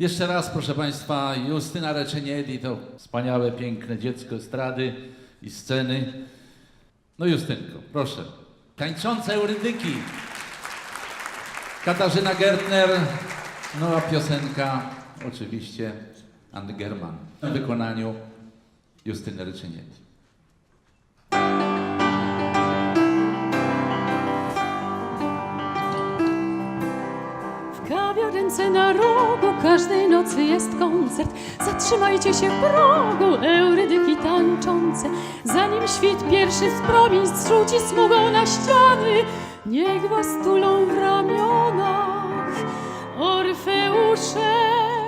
Jeszcze raz, proszę Państwa, Justyna Reczeniedi to wspaniałe, piękne dziecko estrady i sceny. No Justynko, proszę. Tańczące Eurydyki. Katarzyna Gertner, no a piosenka oczywiście Anny German w wykonaniu Justyny Reczeniedi. W kawiarence na rogu każdej nocy jest koncert. Zatrzymajcie się w progu, eurydyki tańczące. Zanim świt pierwszy z promień zrzuci smugą na ściany, niech was tulą w ramionach Orfeusze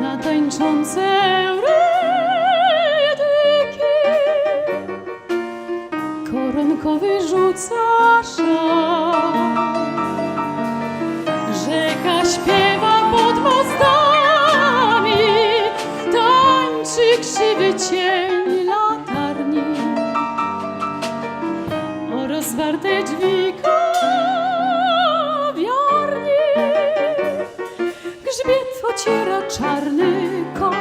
na tańczące eurydyki. Koronkowy rzuca szał, rzeka śpiewa pod mostami, tańczy krzywy cień. Ociera czarny kot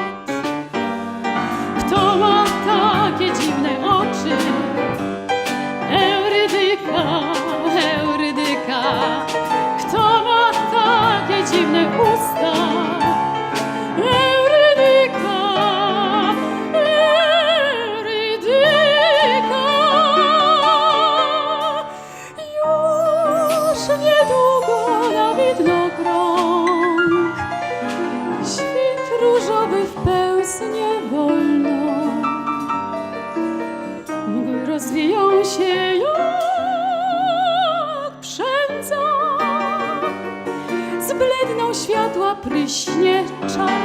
Kto ma takie dziwne oczy? Eurydyka, Eurydyka Kto ma takie dziwne usta? Rozwiją się jak przędza Zbledną światła pryśnie czar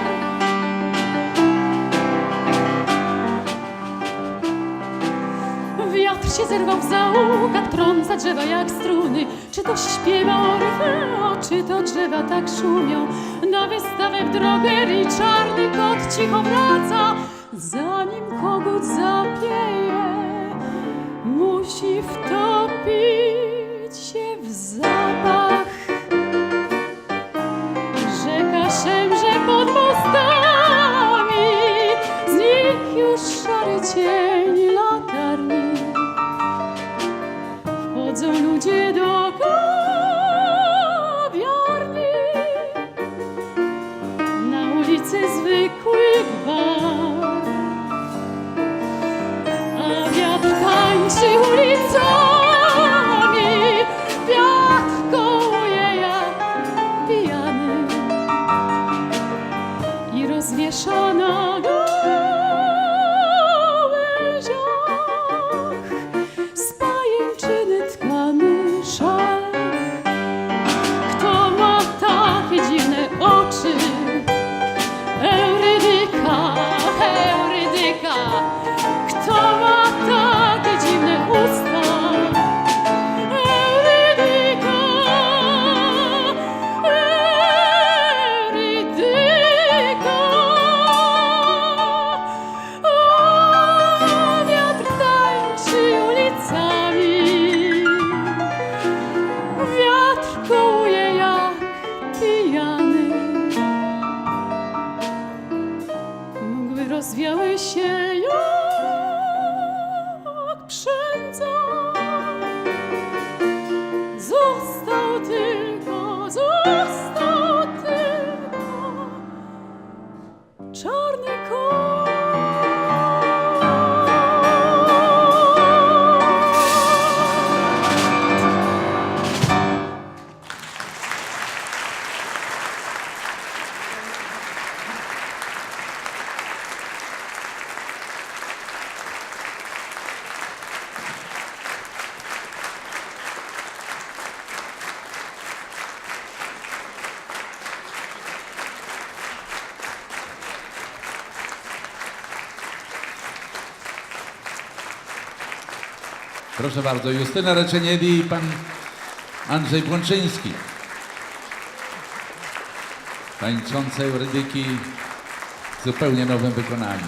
Wiatr się zerwał w zaułkach, trąca drzewa jak struny. Czy to śpiewa Orfeo, czy to drzewa tak szumią? Na wystawę w drogerii czarny kot cicho wraca, zanim kogut zapieje. tief. Tańczy ulicami, wiatr kołuje jak pijany i na rozwiały się Proszę bardzo, Justyna Reczeniedi i pan Andrzej Błączyński. Tańczące Eurydyki w zupełnie nowym wykonaniu.